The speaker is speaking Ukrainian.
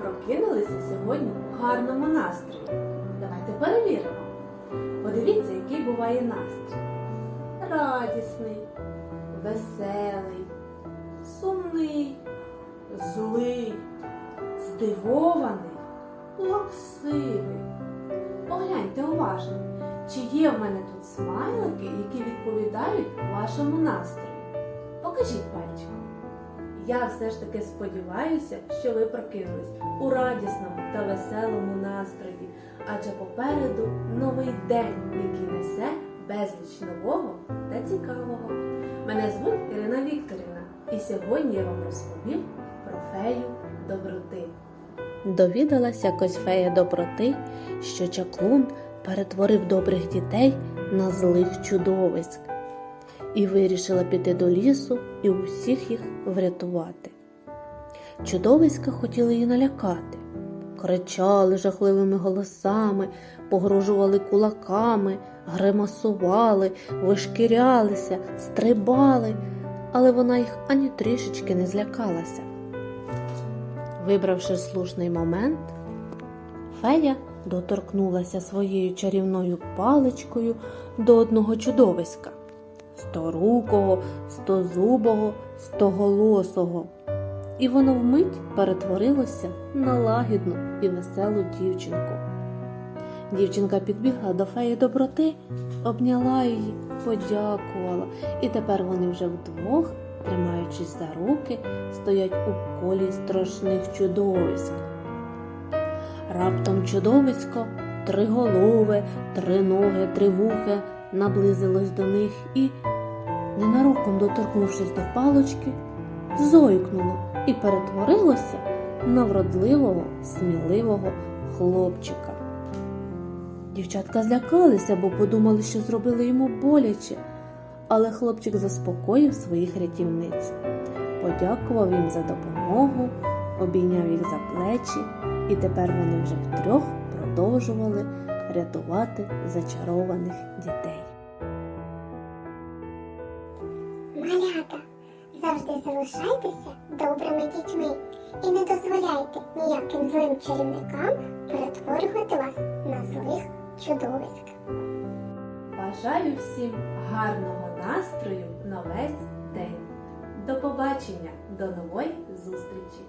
прокинулися сьогодні в гарному настрої. Давайте перевіримо. Подивіться, який буває настрій. Радісний, веселий, сумний, злий, здивований, плаксивий. Погляньте уважно, чи є в мене тут смайлики, які відповідають вашому настрою. Покажіть пальчиком. Я все ж таки сподіваюся, що ви прокинулись у радісному та веселому настрої, адже попереду новий день, який несе безліч нового та цікавого. Мене звуть Ірина Вікторівна, і сьогодні я вам розповім про фею доброти. Довідалась якось фея доброти, що чаклун перетворив добрих дітей на злих чудовиськ і вирішила піти до лісу і усіх їх врятувати. Чудовиська хотіли її налякати, кричали жахливими голосами, погрожували кулаками, гримасували, вишкірялися, стрибали, але вона їх ані трішечки не злякалася. Вибравши слушний момент, фея доторкнулася своєю чарівною паличкою до одного чудовиська сторукого, стозубого, стоголосого. І воно вмить перетворилося на лагідну і веселу дівчинку. Дівчинка підбігла до феї доброти, обняла її, подякувала, і тепер вони вже вдвох, тримаючись за руки, стоять у колі страшних чудовиськ. Раптом чудовисько триголове, триноге, тривухе наблизилось до них і, ненароком доторкнувшись до палочки, зойкнуло і перетворилося на вродливого, сміливого хлопчика. Дівчатка злякалися, бо подумали, що зробили йому боляче, але хлопчик заспокоїв своїх рятівниць, подякував їм за допомогу, обійняв їх за плечі, і тепер вони вже втрьох продовжували рятувати зачарованих дітей. Малята, завжди залишайтеся добрими дітьми і не дозволяйте ніяким злим чарівникам перетворювати вас на злих чудовиськ. Бажаю всім гарного настрою на весь день. До побачення, до нової зустрічі!